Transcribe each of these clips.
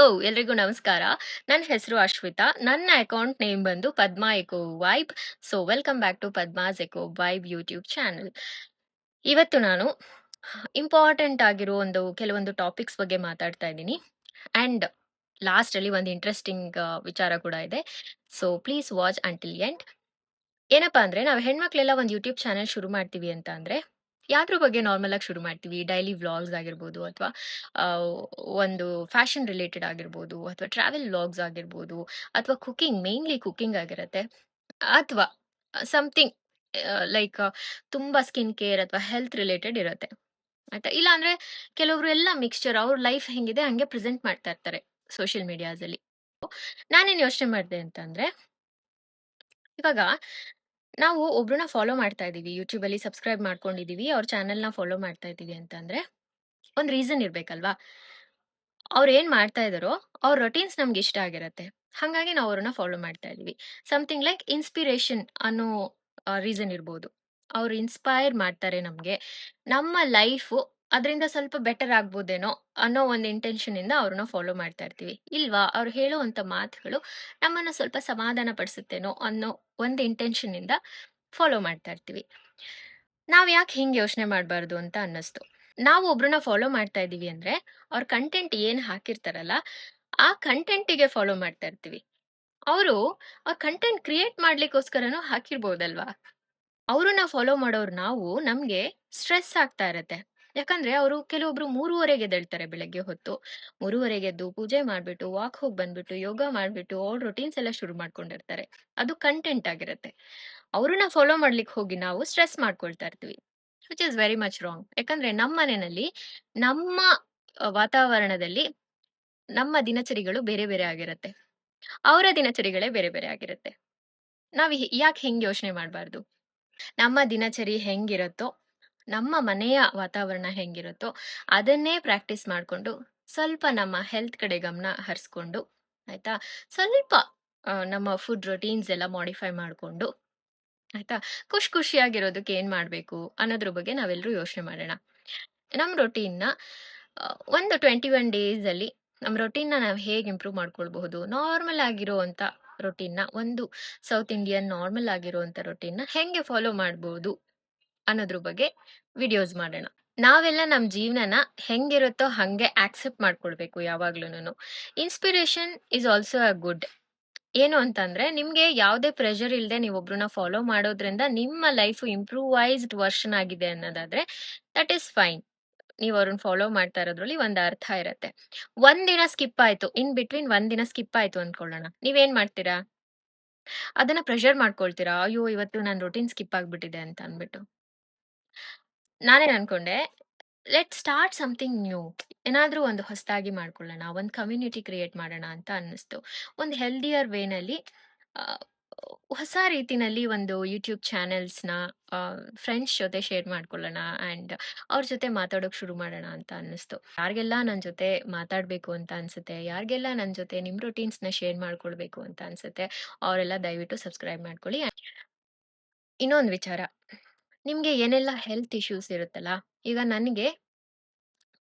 Hello ಎಲ್ರಿಗೂ ನಮಸ್ಕಾರ. ನನ್ನ ಹೆಸರು ಅಶ್ವಿತಾ. ನನ್ನ ಅಕೌಂಟ್ ನೇಮ್ ಬಂದು Padma echo vibe so welcome back to Padma's echo vibe YouTube channel ಇವತ್ತು ನಾನು ಇಂಪಾರ್ಟೆಂಟ್ ಆಗಿರೋ ಒಂದು, ಕೆಲವೊಂದು ಟಾಪಿಕ್ಸ್ ಬಗ್ಗೆ ಮಾತಾಡ್ತಾ ಇದ್ದೀನಿ. ಆ್ಯಂಡ್ ಲಾಸ್ಟಲ್ಲಿ ಒಂದು ಇಂಟ್ರೆಸ್ಟಿಂಗ್ ವಿಚಾರ ಕೂಡ ಇದೆ. So please watch until end ಏನಪ್ಪ ಅಂದರೆ, ನಾವು ಹೆಣ್ಮಕ್ಳೆಲ್ಲ ಒಂದು ಯೂಟ್ಯೂಬ್ ಚಾನಲ್ ಶುರು ಮಾಡ್ತೀವಿ ಅಂತ ಅಂದರೆ ಯಾವ್ದ್ರ ಬಗ್ಗೆ ನಾರ್ಮಲ್ ಆಗಿ ಶುರು ಮಾಡ್ತೀವಿ? ಡೈಲಿ ವ್ಲಾಗ್ಸ್ ಆಗಿರ್ಬೋದು ಅಥವಾ ಒಂದು ಫ್ಯಾಷನ್ ರಿಲೇಟೆಡ್ ಆಗಿರ್ಬೋದು ಅಥವಾ ಟ್ರಾವೆಲ್ ವ್ಲಾಗ್ಸ್ ಆಗಿರ್ಬೋದು ಅಥವಾ ಕುಕಿಂಗ್ ಮೇನ್ಲಿ ಕುಕಿಂಗ್ ಆಗಿರುತ್ತೆ. ಅಥವಾ ಸಮಥಿಂಗ್ ಲೈಕ್ ತುಂಬಾ ಸ್ಕಿನ್ ಕೇರ್ ಅಥವಾ ಹೆಲ್ತ್ ರಿಲೇಟೆಡ್ ಇರುತ್ತೆ. ಆಯ್ತಾ? ಇಲ್ಲ ಅಂದ್ರೆ ಕೆಲವರು ಎಲ್ಲ ಮಿಕ್ಸ್ಚರ್ ಅವ್ರ ಲೈಫ್ ಹೆಂಗಿದೆ ಹಂಗೆ ಪ್ರೆಸೆಂಟ್ ಮಾಡ್ತಾ ಇರ್ತಾರೆ ಸೋಷಿಯಲ್ ಮೀಡಿಯಾಸಲ್ಲಿ ನಾನೇನು ಯೋಚನೆ ಮಾಡಿದೆ ಅಂತಂದ್ರೆ, ಇವಾಗ ನಾವು ಒಬ್ರನ್ನ ಫಾಲೋ ಮಾಡ್ತಾ ಇದ್ದೀವಿ. ಯೂಟ್ಯೂಬಲ್ಲಿ ಸಬ್ಸ್ಕ್ರೈಬ್ ಮಾಡ್ಕೊಂಡಿದೀವಿ ಅವ್ರ ಚಾನೆಲ್ನ ಫಾಲೋ ಮಾಡ್ತಾ ಇದೀವಿ ಅಂತಂದ್ರೆ, ಒಂದು ರೀಸನ್ ಇರ್ಬೇಕಲ್ವಾ? ಅವ್ರು ಏನ್ ಮಾಡ್ತಾ ಇದಾರೋ ಅವ್ರ ರೊಟೀನ್ಸ್ ನಮ್ಗೆ ಇಷ್ಟ ಆಗಿರತ್ತೆ. ಹಾಗಾಗಿ ನಾವು ಅವ್ರನ್ನ ಫಾಲೋ ಮಾಡ್ತಾ ಇದೀವಿ ಸಮಥಿಂಗ್ ಲೈಕ್ ಇನ್ಸ್ಪಿರೇಷನ್ ಅನ್ನೋ ರೀಸನ್ ಇರ್ಬೋದು. ಅವ್ರು ಇನ್ಸ್ಪೈರ್ ಮಾಡ್ತಾರೆ ನಮ್ಗೆ. ನಮ್ಮ ಲೈಫು ಅದರಿಂದ ಸ್ವಲ್ಪ ಬೆಟರ್ ಆಗ್ಬೋದೇನೋ ಅನ್ನೋ ಒಂದು ಇಂಟೆನ್ಷನ್ ಇಂದ ಅವ್ರನ್ನ ಫಾಲೋ ಮಾಡ್ತಾ ಇರ್ತೀವಿ. ಇಲ್ವಾ? ಅವ್ರು ಹೇಳುವಂತ ಮಾತುಗಳು ನಮ್ಮನ್ನ ಸ್ವಲ್ಪ ಸಮಾಧಾನ ಪಡಿಸುತ್ತೇನೋ ಅನ್ನೋ ಒಂದು ಇಂಟೆನ್ಷನ್ ಇಂದ ಫಾಲೋ ಮಾಡ್ತಾ ಇರ್ತೀವಿ. ನಾವು ಯಾಕೆ ಹಿಂಗೆ ಯೋಚನೆ ಮಾಡಬಾರ್ದು ಅಂತ ಅನ್ನಿಸ್ತು. ನಾವು ಒಬ್ರನ್ನ ಫಾಲೋ ಮಾಡ್ತಾ ಇದ್ದೀವಿ ಅಂದ್ರೆ ಅವ್ರ ಕಂಟೆಂಟ್ ಏನ್ ಹಾಕಿರ್ತಾರಲ್ಲ, ಆ ಕಂಟೆಂಟಿಗೆ ಫಾಲೋ ಮಾಡ್ತಾ ಇರ್ತೀವಿ. ಅವರು ಆ ಕಂಟೆಂಟ್ ಕ್ರಿಯೇಟ್ ಮಾಡ್ಲಿಕ್ಕೋಸ್ಕರನೂ ಹಾಕಿರ್ಬೋದಲ್ವಾ? ಅವ್ರನ್ನ ಫಾಲೋ ಮಾಡೋರು ನಾವು ನಮ್ಗೆ ಸ್ಟ್ರೆಸ್ ಆಗ್ತಾ ಇರತ್ತೆ. ಯಾಕಂದ್ರೆ ಅವರು ಕೆಲವೊಬ್ರು ಮೂರುವರೆಗೆ ಎದ್ದೇಳ್ತಾರೆ ಬೆಳಗ್ಗೆ ಹೊತ್ತು. ಮೂರುವರೆಗೆ ಎದ್ದು ಪೂಜೆ ಮಾಡ್ಬಿಟ್ಟು ವಾಕ್ ಹೋಗಿ ಬಂದ್ಬಿಟ್ಟು, ಯೋಗ ಮಾಡ್ಬಿಟ್ಟು ಅವ್ರ ರೊಟೀನ್ಸ್ ಎಲ್ಲ ಶುರು ಮಾಡ್ಕೊಂಡಿರ್ತಾರೆ. ಅದು ಕಂಟೆಂಟ್ ಆಗಿರುತ್ತೆ. ಅವ್ರನ್ನ ಫಾಲೋ ಮಾಡ್ಲಿಕ್ಕೆ ಹೋಗಿ ನಾವು ಸ್ಟ್ರೆಸ್ ಮಾಡ್ಕೊಳ್ತಾ ಇರ್ತೀವಿ which is very much wrong ಯಾಕಂದ್ರೆ ನಮ್ಮ ಮನೆಯಲ್ಲಿ, ನಮ್ಮ ವಾತಾವರಣದಲ್ಲಿ ನಮ್ಮ ದಿನಚರಿಗಳು ಬೇರೆ ಬೇರೆ ಆಗಿರುತ್ತೆ. ಅವರ ದಿನಚರಿಗಳೇ ಬೇರೆ ಬೇರೆ ಆಗಿರುತ್ತೆ. ನಾವ್ ಯಾಕೆ ಹೆಂಗ್ ಯೋಚನೆ ಮಾಡಬಾರ್ದು? ನಮ್ಮ ದಿನಚರಿ ಹೆಂಗಿರುತ್ತೋ ನಮ್ಮ ಮನೆಯ ವಾತಾವರಣ ಹೆಂಗಿರುತ್ತೋ ಅದನ್ನೇ ಪ್ರಾಕ್ಟೀಸ್ ಮಾಡಿಕೊಂಡು ಸ್ವಲ್ಪ ನಮ್ಮ ಹೆಲ್ತ್ ಕಡೆ ಗಮನ ಹರಿಸ್ಕೊಂಡು, ಆಯ್ತಾ? ಸ್ವಲ್ಪ ನಮ್ಮ ಫುಡ್ ರೊಟೀನ್ಸ್ ಎಲ್ಲ ಮಾಡಿಫೈ ಮಾಡಿಕೊಂಡು, ಆಯ್ತಾ? ಖುಷಿ ಖುಷಿಯಾಗಿರೋದಕ್ಕೆ ಏನ್ ಮಾಡ್ಬೇಕು ಅನ್ನೋದ್ರ ಬಗ್ಗೆ ನಾವೆಲ್ಲರೂ ಯೋಚನೆ ಮಾಡೋಣ. ನಮ್ಮ ರೊಟೀನ್ನ ಒಂದು ಟ್ವೆಂಟಿ ಒನ್ ಡೇಸಲ್ಲಿ ನಮ್ಮ ರೊಟೀನ್ನ ನಾವು ಹೇಗೆ ಇಂಪ್ರೂವ್ ಮಾಡ್ಕೊಳ್ಬಹುದು? ನಾರ್ಮಲ್ ಆಗಿರುವಂತ ರೊಟೀನ್ನ ಒಂದು ಸೌತ್ ಇಂಡಿಯನ್ ನಾರ್ಮಲ್ ಆಗಿರುವಂತ ರೊಟೀನ್ನ ಹೆಂಗೆ ಫಾಲೋ ಮಾಡ್ಬೋದು? ಅನ್ನೋದ್ರ ಬಗ್ಗೆ ವಿಡಿಯೋಸ್ ಮಾಡೋಣ. ನಾವೆಲ್ಲ ನಮ್ಮ ಜೀವನನ ಹೆಂಗಿರುತ್ತೋ ಹಂಗೆ ಆಕ್ಸೆಪ್ಟ್ ಮಾಡ್ಕೊಳ್ಬೇಕು ಯಾವಾಗ್ಲೂನು inspiration is also a good ಏನು ಅಂತಂದ್ರೆ, ನಿಮ್ಗೆ ಯಾವುದೇ ಪ್ರೆಷರ್ ಇಲ್ಲದೆ ನೀವೊಬ್ರನ್ನ ಫಾಲೋ ಮಾಡೋದ್ರಿಂದ ನಿಮ್ಮ ಲೈಫ್ ಇಂಪ್ರೂವೈಸ್ಡ್ ವರ್ಷನ್ ಆಗಿದೆ ಅನ್ನೋದಾದ್ರೆ ದಟ್ ಈಸ್ ಫೈನ್ ನೀವು ಅವ್ರನ್ನ ಫಾಲೋ ಮಾಡ್ತಾ ಇರೋದ್ರಲ್ಲಿ ಒಂದು ಅರ್ಥ ಇರತ್ತೆ. ಒಂದಿನ ಸ್ಕಿಪ್ ಆಯ್ತು ಇನ್ ಬಿಟ್ವೀನ್ ಒಂದಿನ ಸ್ಕಿಪ್ ಆಯ್ತು ಅನ್ಕೊಳ್ಳೋಣ. ನೀವೇನ್ ಮಾಡ್ತೀರಾ? ಅದನ್ನ ಪ್ರೆಷರ್ ಮಾಡ್ಕೊಳ್ತೀರಾ? ಅಯ್ಯೋ, ಇವತ್ತು ನನ್ನ ರೊಟೀನ್ ಸ್ಕಿಪ್ ಆಗ್ಬಿಟ್ಟಿದೆ ಅಂತ ಅನ್ಬಿಟ್ಟು. ನಾನೇನ್ ಅನ್ಕೊಂಡೆ ಲೆಟ್ ಸ್ಟಾರ್ಟ್ ಸಮಥಿಂಗ್ ನ್ಯೂ ಏನಾದ್ರೂ ಒಂದು ಹೊಸದಾಗಿ ಮಾಡ್ಕೊಳ್ಳೋಣ, ಒಂದು ಕಮ್ಯುನಿಟಿ ಕ್ರಿಯೇಟ್ ಮಾಡೋಣ ಅಂತ ಅನ್ನಿಸ್ತು. ಒಂದು ಹೆಲ್ದಿಯರ್ ವೇನಲ್ಲಿ ಹೊಸ ರೀತಿನಲ್ಲಿ ಒಂದು ಯೂಟ್ಯೂಬ್ ಚಾನೆಲ್ಸ್ನ ಫ್ರೆಂಡ್ಸ್ ಜೊತೆ ಶೇರ್ ಮಾಡ್ಕೊಳ್ಳೋಣ ಆ್ಯಂಡ್ ಅವ್ರ ಜೊತೆ ಮಾತಾಡೋಕೆ ಶುರು ಮಾಡೋಣ ಅಂತ ಅನ್ನಿಸ್ತು. ಯಾರಿಗೆಲ್ಲ ನನ್ನ ಜೊತೆ ಮಾತಾಡಬೇಕು ಅಂತ ಅನ್ಸುತ್ತೆ, ಯಾರಿಗೆಲ್ಲ ನನ್ನ ಜೊತೆ ನಿಮ್ಮ ರೊಟೀನ್ಸ್ನ ಶೇರ್ ಮಾಡ್ಕೊಳ್ಬೇಕು ಅಂತ ಅನ್ಸುತ್ತೆ, ಅವರೆಲ್ಲ ದಯವಿಟ್ಟು ಸಬ್ಸ್ಕ್ರೈಬ್ ಮಾಡ್ಕೊಳ್ಳಿ. ಇನ್ನೊಂದು ವಿಚಾರ. ನಿಮಗೆ ಏನೆಲ್ಲ ಹೆಲ್ತ್ ಇಶ್ಯೂಸ್ ಇರುತ್ತಲ್ಲ, ಈಗ ನನಗೆ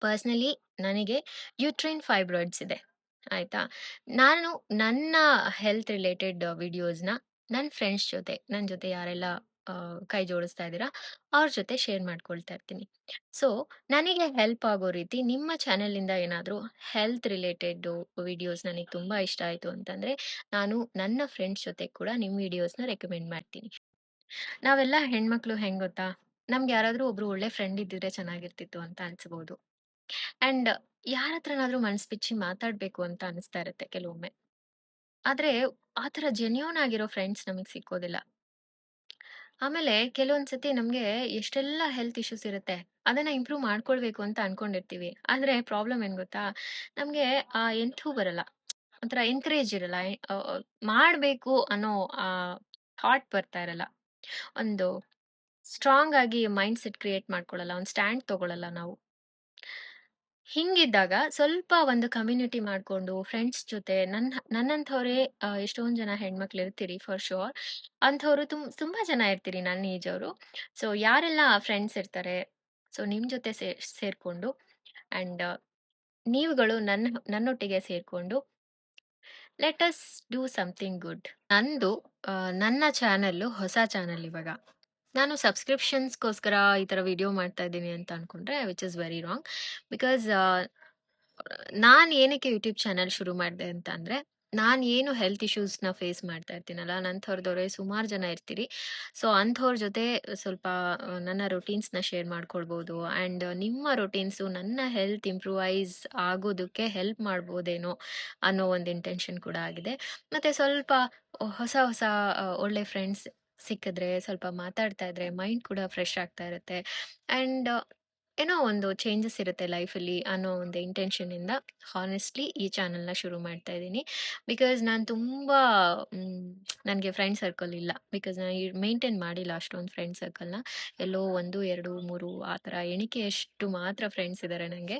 ಪರ್ಸ್ನಲಿ ನನಗೆ ಯೂಟ್ರೈನ್ ಫೈಬ್ರಾಯ್ಡ್ಸ್ ಇದೆ, ಆಯ್ತಾ? ನಾನು ನನ್ನ ಹೆಲ್ತ್ ರಿಲೇಟೆಡ್ ವಿಡಿಯೋಸ್ನ ನನ್ನ ಫ್ರೆಂಡ್ಸ್ ಜೊತೆ ನನ್ನ ಜೊತೆ ಯಾರೆಲ್ಲ ಕೈ ಜೋಡಿಸ್ತಾ ಇದ್ದೀರಾ, ಅವ್ರ ಜೊತೆ ಶೇರ್ ಮಾಡ್ಕೊಳ್ತಾ ಇರ್ತೀನಿ. ಸೊ ನನಗೆ ಹೆಲ್ಪ್ ಆಗೋ ರೀತಿ ನಿಮ್ಮ ಚಾನೆಲಿಂದ ಏನಾದರೂ ಹೆಲ್ತ್ ರಿಲೇಟೆಡ್ ವಿಡಿಯೋಸ್ ನನಗೆ ತುಂಬ ಇಷ್ಟ ಆಯಿತು ಅಂತಂದರೆ, ನಾನು ನನ್ನ ಫ್ರೆಂಡ್ಸ್ ಜೊತೆ ಕೂಡ ನಿಮ್ಮ ವಿಡಿಯೋಸ್ನ ರೆಕಮೆಂಡ್ ಮಾಡ್ತೀನಿ. ನಾವೆಲ್ಲ ಹೆಣ್ಮಕ್ಳು ಹೆಂಗ್ ಗೊತ್ತಾ ನಮ್ಗೆ ಯಾರಾದ್ರೂ ಒಬ್ರು ಒಳ್ಳೆ ಫ್ರೆಂಡ್ ಇದ್ದಿದ್ರೆ ಚೆನ್ನಾಗಿರ್ತಿತ್ತು ಅಂತ ಅನ್ಸ್ಬೋದು. ಅಂಡ್ ಯಾರ ಹತ್ರನಾದ್ರೂ ಮನ್ಸ್ ಬಿಚ್ಚಿ ಮಾತಾಡ್ಬೇಕು ಅಂತ ಅನಿಸ್ತಾ ಇರುತ್ತೆ ಕೆಲವೊಮ್ಮೆ. ಆದ್ರೆ ಆತರ ಜೆನ್ಯೂನ್ ಆಗಿರೋ ಫ್ರೆಂಡ್ಸ್ ನಮಗೆ ಸಿಕ್ಕೋದಿಲ್ಲ. ಆಮೇಲೆ ಕೆಲವೊಂದ್ಸತಿ ನಮ್ಗೆ ಎಷ್ಟೆಲ್ಲ ಹೆಲ್ತ್ ಇಶ್ಯೂಸ್ ಇರುತ್ತೆ ಅದನ್ನ ಇಂಪ್ರೂವ್ ಮಾಡ್ಕೊಳ್ಬೇಕು ಅಂತ ಅನ್ಕೊಂಡಿರ್ತೀವಿ. ಆದ್ರೆ ಪ್ರಾಬ್ಲಮ್ ಏನ್ ಗೊತ್ತಾ? ನಮ್ಗೆ ಆ ಎಂಥೂ ಬರಲ್ಲ. ಒಂಥರ ಎನ್ಕರೇಜ್ ಇರಲ್ಲ. ಆ, ಆ, ಮಾಡ್ಬೇಕು ಅನ್ನೋ ಆ ಥಾಟ್ ಬರ್ತಾ ಇರಲ್ಲ. ಒಂದು ಸ್ಟ್ರಾಂಗ್ ಆಗಿ ಮೈಂಡ್ ಸೆಟ್ ಕ್ರಿಯೇಟ್ ಮಾಡ್ಕೊಳ್ಳಲ್ಲ ಒಂದು ಸ್ಟ್ಯಾಂಡ್ ತಗೊಳಲ್ಲ ನಾವು. ಹಿಂಗಿದ್ದಾಗ ಸ್ವಲ್ಪ ಒಂದು ಕಮ್ಯುನಿಟಿ ಮಾಡ್ಕೊಂಡು ಫ್ರೆಂಡ್ಸ್ ಜೊತೆ ನನ್ನ ನನ್ನಂಥವ್ರೇ ಎಷ್ಟೊಂದು ಜನ ಹೆಣ್ಮಕ್ಳು ಇರ್ತೀರಿ ಫಾರ್ ಶೋರ್ ಅಂಥವ್ರು ತುಂಬ ತುಂಬಾ ಜನ ಇರ್ತೀರಿ ನನ್ನ ಏಜ್ ಅವರು. ಸೊ ಯಾರೆಲ್ಲ ಫ್ರೆಂಡ್ಸ್ ಇರ್ತಾರೆ ಸೊ ನಿಮ್ಮ ಜೊತೆ ಸೇರ್ ಸೇರ್ಕೊಂಡು ಅಂಡ್ ನೀವುಗಳು ನನ್ನ, ನನ್ನೊಟ್ಟಿಗೆ ಸೇರ್ಕೊಂಡು let us do something good. ನಂದು ನನ್ನ ಚಾನಲ್ಲು ಹೊಸ ಚಾನಲ್ ಇವಾಗ. ನಾನು ಸಬ್ಸ್ಕ್ರಿಪ್ಷನ್ಸ್‌ಗೋಸ್ಕರ ಈ ತರ ವಿಡಿಯೋ ಮಾಡ್ತಾ ಇದ್ದೀನಿ ಅಂತ ಅನ್ಕೊಂಡ್ರೆ which is very wrong. Because ನಾನು ಏನಕ್ಕೆ ಯೂಟ್ಯೂಬ್ ಚಾನಲ್ ಶುರು ಮಾಡಿದೆ ಅಂತ ಅಂದ್ರೆ, ನಾನು ಏನು ಹೆಲ್ತ್ ಇಶ್ಯೂಸ್‌ನ ಫೇಸ್ ಮಾಡ್ತಾ ಇರ್ತೀನಲ್ಲ, ನಂಥವ್ರದವ್ರೆ ಸುಮಾರು ಜನ ಇರ್ತೀರಿ. ಸೊ ಅಂಥವ್ರ ಜೊತೆ ಸ್ವಲ್ಪ ನನ್ನ ರೊಟೀನ್ಸ್‌ನ ಶೇರ್ ಮಾಡ್ಕೊಳ್ಬೋದು ಆ್ಯಂಡ್ ನಿಮ್ಮ ರೊಟೀನ್ಸು ನನ್ನ ಹೆಲ್ತ್ ಇಂಪ್ರೂವೈಸ್ ಆಗೋದಕ್ಕೆ ಹೆಲ್ಪ್ ಮಾಡ್ಬೋದೇನೋ ಅನ್ನೋ ಒಂದು ಇಂಟೆನ್ಷನ್ ಕೂಡ ಆಗಿದೆ. ಮತ್ತೆ ಸ್ವಲ್ಪ ಹೊಸ ಹೊಸ ಒಳ್ಳೆ ಫ್ರೆಂಡ್ಸ್ ಸಿಕ್ಕಿದ್ರೆ, ಸ್ವಲ್ಪ ಮಾತಾಡ್ತಾ ಇದ್ರೆ ಮೈಂಡ್ ಕೂಡ ಫ್ರೆಶ್ ಆಗ್ತಾ ಇರುತ್ತೆ. ಆ್ಯಂಡ್ ಏನೋ ಒಂದು ಚೇಂಜಸ್ ಇರುತ್ತೆ ಲೈಫಲ್ಲಿ ಅನ್ನೋ ಒಂದು ಇಂಟೆನ್ಷನಿಂದ ಹಾನೆಸ್ಟ್ಲಿ ಈ ಚಾನಲ್‌ನ ಶುರು ಮಾಡ್ತಾ ಇದ್ದೀನಿ. ಬಿಕಾಸ್ ನಾನು ತುಂಬ ನನಗೆ ಫ್ರೆಂಡ್ ಸರ್ಕಲ್ ಇಲ್ಲ. ಬಿಕಾಸ್ ನಾನು ಮೇಂಟೈನ್ ಮಾಡಿಲ್ಲ ಅಷ್ಟೊಂದು ಫ್ರೆಂಡ್ ಸರ್ಕಲ್‌ನ. ಎಲ್ಲೋ 1, 2, 3 ಆ ಥರ ಎಣಿಕೆಯಷ್ಟು ಮಾತ್ರ ಫ್ರೆಂಡ್ಸ್ ಇದ್ದಾರೆ ನನಗೆ.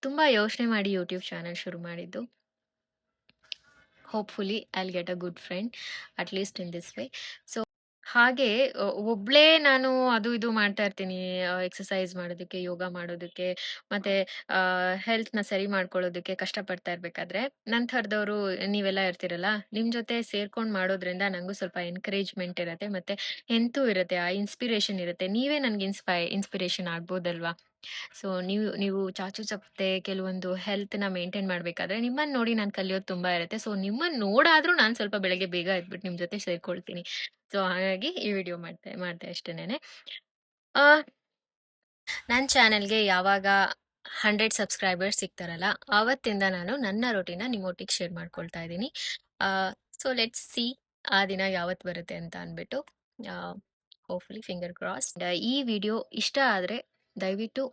ತುಂಬ ಯೋಚನೆ ಮಾಡಿ ಯೂಟ್ಯೂಬ್ ಚಾನಲ್ ಶುರು ಮಾಡಿದ್ದು. Hopefully I get a good friend at least in this way. So ಹಾಗೆ ಒಬ್ಳೆ ನಾನು ಅದು ಇದು ಮಾಡ್ತಾ ಇರ್ತೀನಿ. ಅ, ಎಕ್ಸರ್ಸೈಸ್ ಮಾಡೋದಕ್ಕೆ, ಯೋಗ ಮಾಡೋದಕ್ಕೆ, ಮತ್ತೆ ಆ, ಹೆಲ್ತ್‌ನ ಸರಿ ಮಾಡ್ಕೊಳ್ಳೋದಕ್ಕೆ ಕಷ್ಟಪಡ್ತಾ ಇರ್ಬೇಕಾದ್ರೆ, ನಂಥರದವ್ರು ನೀವೆಲ್ಲ ಇರ್ತೀರಲ್ಲ, ನಿಮ್ ಜೊತೆ ಸೇರ್ಕೊಂಡು ಮಾಡೋದ್ರಿಂದ ನಂಗೂ ಸ್ವಲ್ಪ ಎನ್ಕರೇಜ್‌ಮೆಂಟ್ ಇರತ್ತೆ. ಮತ್ತೆ ಹೆಂತೂ ಇರುತ್ತೆ, ಆ ಇನ್ಸ್ಪಿರೇಷನ್ ಇರುತ್ತೆ. ನೀವೇ ನನ್ಗೆ ಇನ್ಸ್ಪೈ ಇನ್ಸ್ಪಿರೇಷನ್ ಆಗ್ಬೋದಲ್ವಾ? ಸೊ ನೀವು ನೀವು ಚಾಚು ತಪ್ಪದೆ ಕೆಲವೊಂದು ಹೆಲ್ತ್ನ ಮೇಂಟೈನ್ ಮಾಡ್ಬೇಕಾದ್ರೆ ನಿಮ್ಮನ್ನ ನೋಡಿ ನಾನು ಕಲಿಯೋದು ತುಂಬಾ ಇರುತ್ತೆ. ಸೊ ನಿಮ್ಮನ್ನ ನೋಡಾದ್ರೂ ನಾನು ಸ್ವಲ್ಪ ಬೆಳಗ್ಗೆ ಬೇಗ ಎದ್ಬಿಟ್ಟು ನಿಮ್ ಜೊತೆ ಸೇರ್ಕೊಳ್ತೀನಿ. ಸೊ ಹಾಗಾಗಿ ಈ ವಿಡಿಯೋ ಮಾಡ್ತೆ ಮಾಡ್ತೆ ಅಷ್ಟೇನೆ ನನ್ನ ಚಾನೆಲ್ಗೆ ಯಾವಾಗ 100 ಸಬ್ಸ್ಕ್ರೈಬರ್ಸ್ ಸಿಗ್ತಾರಲ್ಲ, ಆವತ್ತಿಂದ ನಾನು ನನ್ನ ರೋಟಿನ ನಿಮ್ಮೊಟ್ಟಿಗೆ ಶೇರ್ ಮಾಡ್ಕೊಳ್ತಾ ಇದ್ದೀನಿ. ಸೊ ಲೆಟ್ಸ್ ಸಿ ಆ ದಿನ ಯಾವತ್ತು ಬರುತ್ತೆ ಅಂತ ಅಂದ್ಬಿಟ್ಟು. ಹೋಪ್‌ಫುಲಿ ಫಿಂಗರ್ ಕ್ರಾಸ್ ಈ ವಿಡಿಯೋ ಇಷ್ಟ ಆದರೆ ದಯವಿಟ್ಟು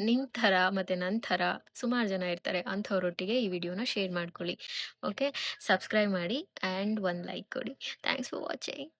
ನಿಮ್ ಥರ ಮತ್ತು ನನ್ನ ಥರ ಸುಮಾರು ಜನ ಇರ್ತಾರೆ. ಅಂಥವ್ರೊಟ್ಟಿಗೆ ಈ ವಿಡಿಯೋನ ಶೇರ್ ಮಾಡ್ಕೊಳ್ಳಿ. ಓಕೆ? ಸಬ್ಸ್ಕ್ರೈಬ್ ಮಾಡಿ ಆ್ಯಂಡ್ ಒಂದು ಲೈಕ್ ಕೊಡಿ. Thanks for watching.